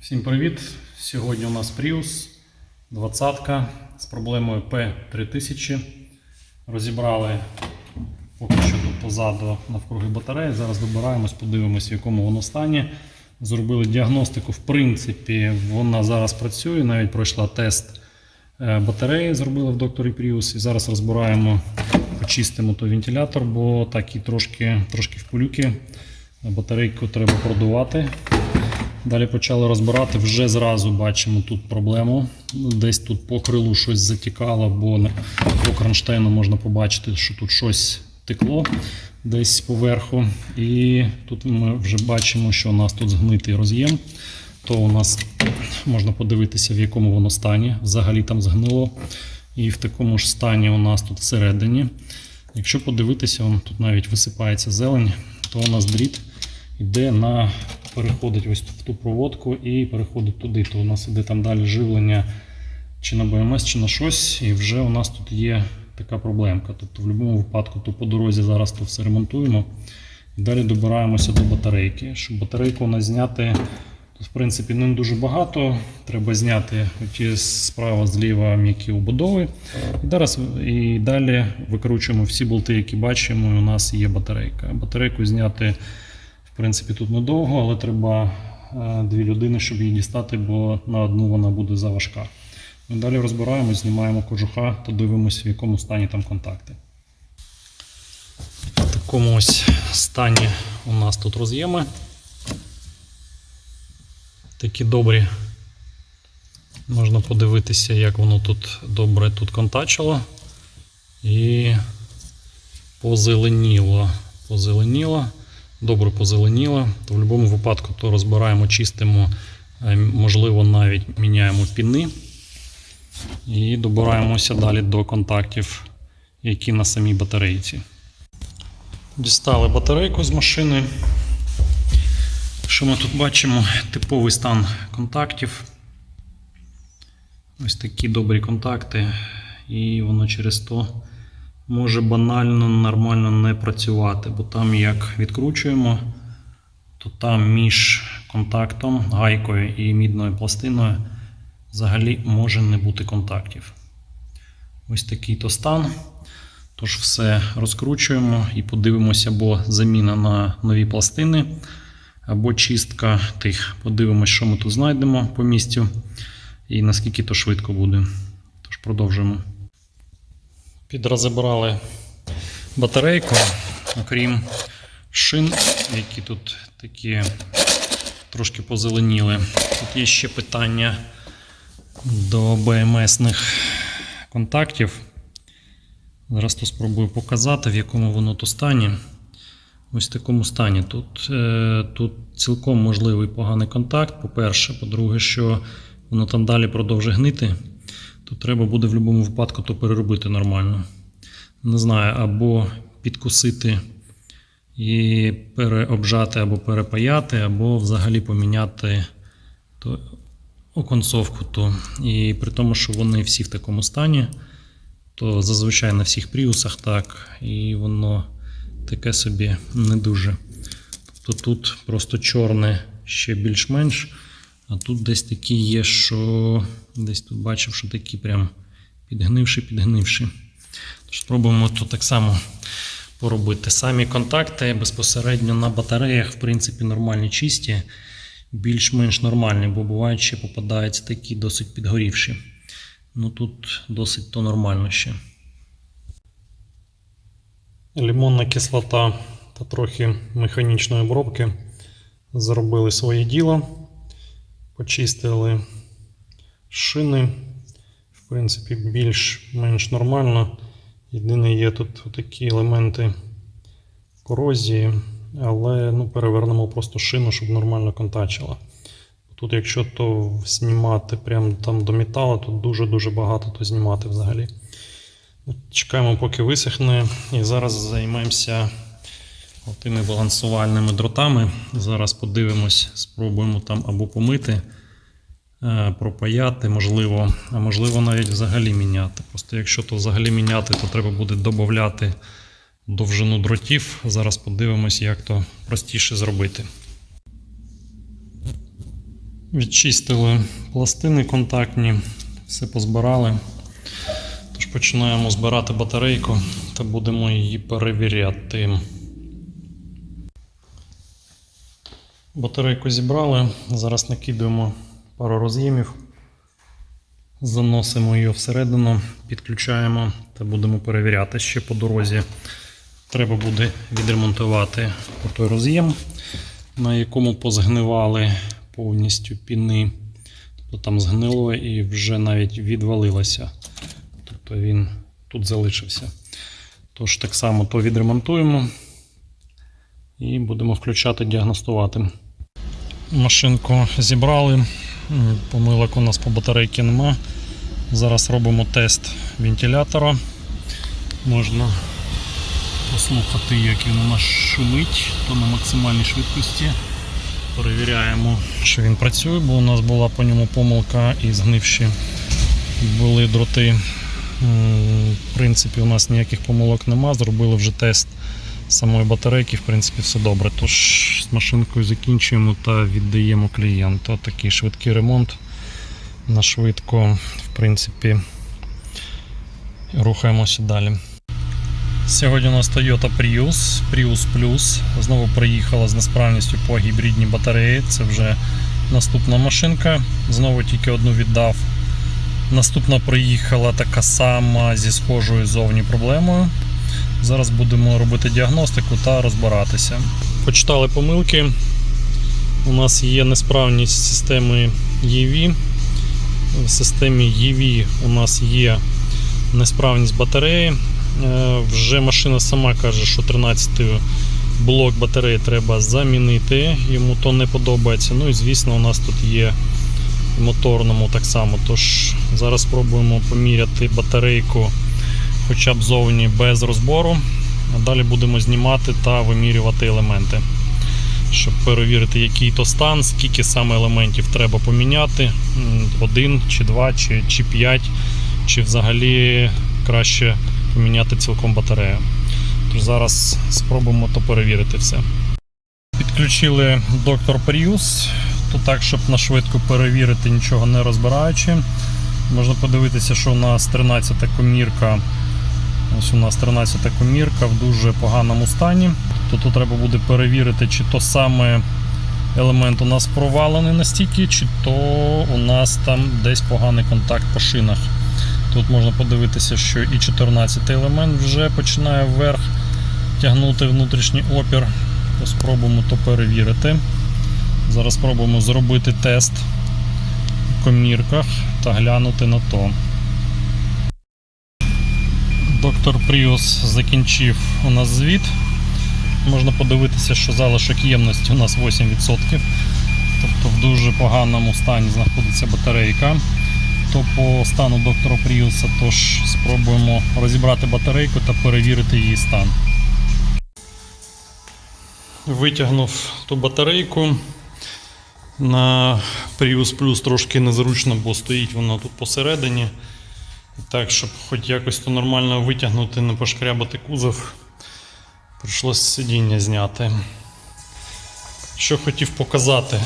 Всім привіт! Сьогодні у нас Prius 20 з проблемою P3000. Розібрали поки що тут позаду навкруги батареї. Зараз добираємось, подивимось, в якому воно стані. Зробили діагностику. В принципі, вона зараз працює. Навіть пройшла тест е, батареї, зробили в докторі Prius. І зараз розбираємо, почистимо той вентилятор, бо так і трошки, трошки в полюки. Батарейку треба продувати. Далі почали розбирати, вже зразу бачимо тут проблему. Десь тут по крилу щось затікало, бо по кронштейну можна побачити, що тут щось текло десь поверху. І тут ми вже бачимо, що у нас тут згнитий роз'єм. То у нас можна подивитися, в якому воно стані. Взагалі там згнило. І в такому ж стані у нас тут всередині. Якщо подивитися, тут навіть висипається зелень, то у нас дріт йде на переходить ось в ту проводку і переходить туди. То у нас іде там далі живлення чи на БМС, чи на щось, і вже у нас тут є така проблемка. Тобто, в будь-якому випадку, то по дорозі зараз то все ремонтуємо. І далі добираємося до батарейки. Щоб батарейку у зняти, то в принципі не дуже багато. Треба зняти ті справа зліва м'які убудови. І, зараз, і далі викручуємо всі болти, які бачимо, і у нас є батарейка. Батарейку зняти. В принципі, тут недовго, але треба е, дві людини, щоб її дістати, бо на одну вона буде заважка. Ми далі розбираємо, знімаємо кожуха та дивимося, в якому стані там контакти. В такому ось стані у нас тут роз'єми. Такі добрі. Можна подивитися, як воно тут добре тут контачило. І позеленіло. Позеленіло добре позеленіло, то в будь-якому випадку то розбираємо, чистимо, е, можливо, навіть міняємо піни і добираємося далі до контактів, які на самій батарейці. Дістали батарейку з машини. Що ми тут бачимо? Типовий стан контактів. Ось такі добрі контакти, і воно через то може банально нормально не працювати, бо там як відкручуємо, то там між контактом, гайкою і мідною пластиною взагалі може не бути контактів. Ось такий то стан. Тож все розкручуємо і подивимося, або заміна на нові пластини, або чистка тих. Подивимося, що ми тут знайдемо по місцю і наскільки то швидко буде. Тож продовжуємо. Підрозібрали батарейку, окрім шин, які тут такі трошки позеленіли. Тут є ще питання до БМСних контактів. Зараз то спробую показати, в якому воно то стані. Ось в такому стані. Тут, е, тут цілком можливий поганий контакт. По-перше, по-друге, що воно там далі продовжує гнити то треба буде в будь-якому випадку то переробити нормально. Не знаю, або підкусити і переобжати, або перепаяти, або взагалі поміняти то оконцовку. То. І при тому, що вони всі в такому стані, то зазвичай на всіх пріусах так, і воно таке собі не дуже. Тобто тут просто чорне ще більш-менш. А тут десь такі є, що десь тут бачив, що такі прям підгнивші, підгнивші. Тож спробуємо тут так само поробити. Самі контакти безпосередньо на батареях, в принципі, нормальні чисті, більш-менш нормальні, бо бувають ще попадаються такі досить підгорівші. Ну тут досить то нормально ще. Лимонна кислота та трохи механічної обробки зробили своє діло. Почистили шини. В принципі, більш-менш нормально. Єдине, є тут такі елементи корозії, але ну, перевернемо просто шину, щоб нормально контачила. Тут, якщо то знімати прямо там до металу, то дуже-дуже багато то знімати взагалі. Чекаємо, поки висохне, і зараз займемося тими балансувальними дротами. Зараз подивимось, спробуємо там або помити, е, пропаяти, можливо, а можливо навіть взагалі міняти. Просто якщо то взагалі міняти, то треба буде додати довжину дротів. Зараз подивимось, як то простіше зробити. Відчистили пластини контактні, все позбирали. Тож починаємо збирати батарейку та будемо її перевіряти. Батарейку зібрали, зараз накидуємо пару роз'ємів, заносимо її всередину, підключаємо та будемо перевіряти. Ще по дорозі треба буде відремонтувати той роз'єм, на якому позгнивали повністю піни. Тобто там згнило і вже навіть відвалилося. Тобто він тут залишився. Тож так само то відремонтуємо і будемо включати, діагностувати. Машинку зібрали. Помилок у нас по батарейці нема. Зараз робимо тест вентилятора. Можна послухати, як він у нас шумить, то на максимальній швидкості. Перевіряємо, що він працює, бо у нас була по ньому помилка і згнивші були дроти. В принципі, у нас ніяких помилок нема. Зробили вже тест самої батарейки, в принципі, все добре. Тож з машинкою закінчуємо та віддаємо клієнту. Такий швидкий ремонт на швидко, в принципі, рухаємося далі. Сьогодні у нас Toyota Prius, Prius Plus. Знову приїхала з несправністю по гібридній батареї. Це вже наступна машинка. Знову тільки одну віддав. Наступна приїхала така сама зі схожою зовні проблемою. Зараз будемо робити діагностику та розбиратися. Почитали помилки. У нас є несправність системи EV. В системі EV у нас є несправність батареї. Е, Вже машина сама каже, що 13 блок батареї треба замінити. Йому то не подобається. Ну і звісно, у нас тут є в моторному так само. Тож зараз спробуємо поміряти батарейку хоча б зовні без розбору. А далі будемо знімати та вимірювати елементи, щоб перевірити, який то стан, скільки саме елементів треба поміняти. Один чи два, чи, чи п'ять, чи взагалі краще поміняти цілком батарею. Тож зараз спробуємо то перевірити все. Підключили доктор Prius, то так, щоб на швидко перевірити, нічого не розбираючи. Можна подивитися, що у нас 13-та комірка. Ось у нас 13 комірка в дуже поганому стані. То тут треба буде перевірити, чи то саме елемент у нас провалений настільки, чи то у нас там десь поганий контакт по шинах. Тут можна подивитися, що і 14 елемент вже починає вверх тягнути внутрішній опір. То спробуємо то перевірити. Зараз спробуємо зробити тест в комірках та глянути на то. Доктор Пріус закінчив у нас звіт. Можна подивитися, що залишок ємності у нас 8%. Тобто в дуже поганому стані знаходиться батарейка. То по стану доктора Пріуса, тож спробуємо розібрати батарейку та перевірити її стан. Витягнув ту батарейку. На Prius Plus трошки незручно, бо стоїть воно тут посередині. Так, щоб хоч якось то нормально витягнути, не пошкрябати кузов, прийшлося сидіння зняти. Що хотів показати,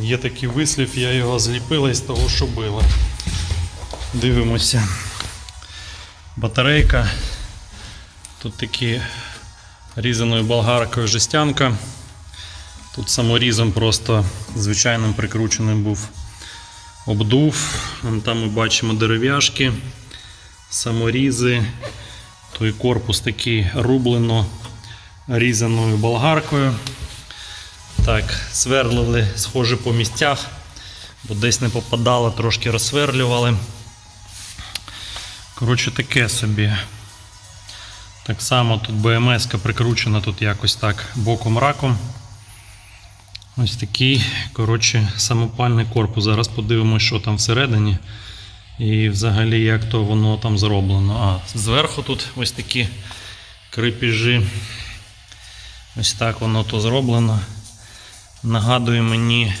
є такий вислів, я його зліпила із того, що було. Дивимося. Батарейка. Тут такі різаною болгаркою жестянка. Тут саморізом просто звичайним прикрученим був обдув. Там ми бачимо дерев'яшки, саморізи. Той корпус такий рублено різаною болгаркою. Так, сверлили, схоже по місцях, бо десь не попадало, трошки розсверлювали. Коротше, таке собі. Так само тут БМС прикручена тут якось так боком раком. Ось такий, коротше, самопальний корпус. Зараз подивимося, що там всередині. І взагалі як то воно там зроблено. А, зверху тут ось такі крепежі. Ось так воно то зроблено. Нагадує мені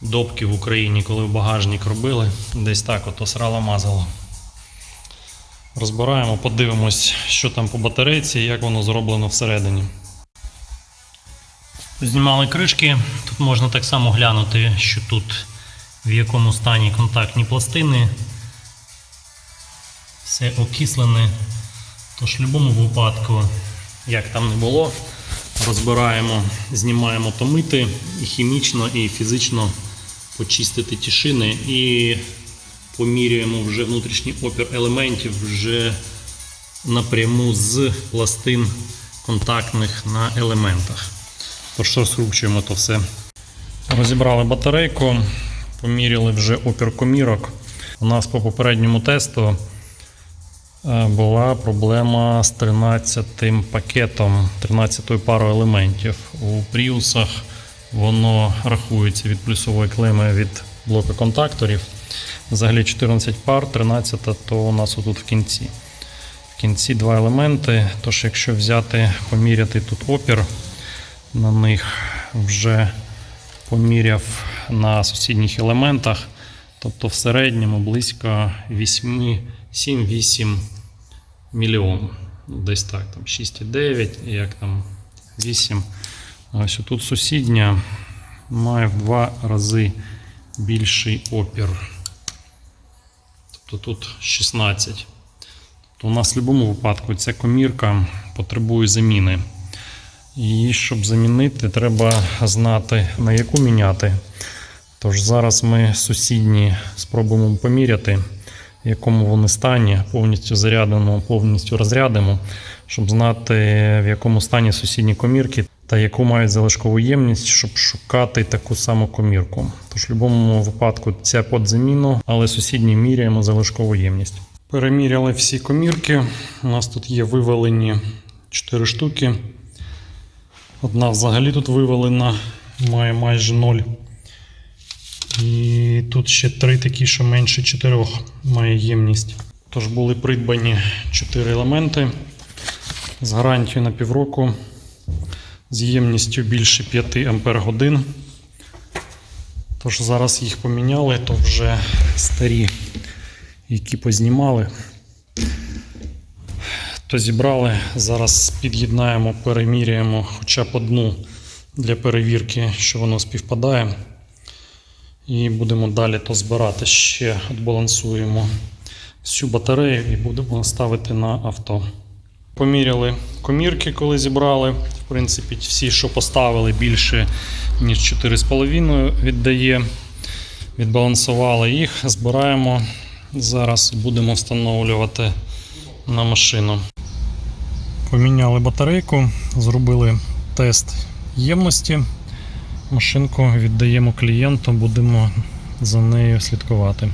допки в Україні, коли в багажник робили. Десь так ото срало мазало. Розбираємо, подивимось, що там по батарейці і як воно зроблено всередині. Знімали кришки. Тут можна так само глянути, що тут в якому стані контактні пластини. Все окислене. Тож в будь-якому випадку, як там не було, розбираємо, знімаємо томити і хімічно, і фізично почистити ті шини і поміряємо вже внутрішній опір елементів вже напряму з пластин контактних на елементах. Тож розкручуємо то все. Розібрали батарейку, поміряли вже опір комірок. У нас по попередньому тесту е, була проблема з 13 пакетом, 13 парою елементів. У пріусах воно рахується від плюсової клеми від блоку контакторів. Взагалі 14 пар, 13 то у нас отут в кінці. В кінці два елементи. Тож, якщо взяти, поміряти тут опір на них, вже поміряв на сусідніх елементах, тобто в середньому близько 8, 7-8 мільйон. Десь так, там 6,9, як там 8. Ось тут сусідня має в два рази більший опір. Тобто тут 16. То у нас в будь-якому випадку ця комірка потребує заміни. І щоб замінити, треба знати, на яку міняти. Тож зараз ми сусідні спробуємо поміряти, в якому вони стані, повністю зарядимо, повністю розрядимо, щоб знати, в якому стані сусідні комірки та яку мають залишкову ємність, щоб шукати таку саму комірку. Тож в будь-якому випадку ця під заміну, але сусідні міряємо залишкову ємність. Переміряли всі комірки. У нас тут є вивалені 4 штуки. Одна взагалі тут вивалена, має майже 0. І тут ще три такі, що менше 4 має ємність. Тож були придбані 4 елементи з гарантією на півроку, з ємністю більше 5 Ампер годин. Тож зараз їх поміняли, то вже старі, які познімали. То зібрали. Зараз під'єднаємо, переміряємо хоча б одну для перевірки, що воно співпадає. І будемо далі то збирати. Ще відбалансуємо всю батарею і будемо ставити на авто. Поміряли комірки, коли зібрали. В принципі, всі, що поставили, більше ніж 4,5 віддає. Відбалансували їх, збираємо. Зараз будемо встановлювати на машину. Поміняли батарейку, зробили тест ємності. Машинку віддаємо клієнту, будемо за нею слідкувати.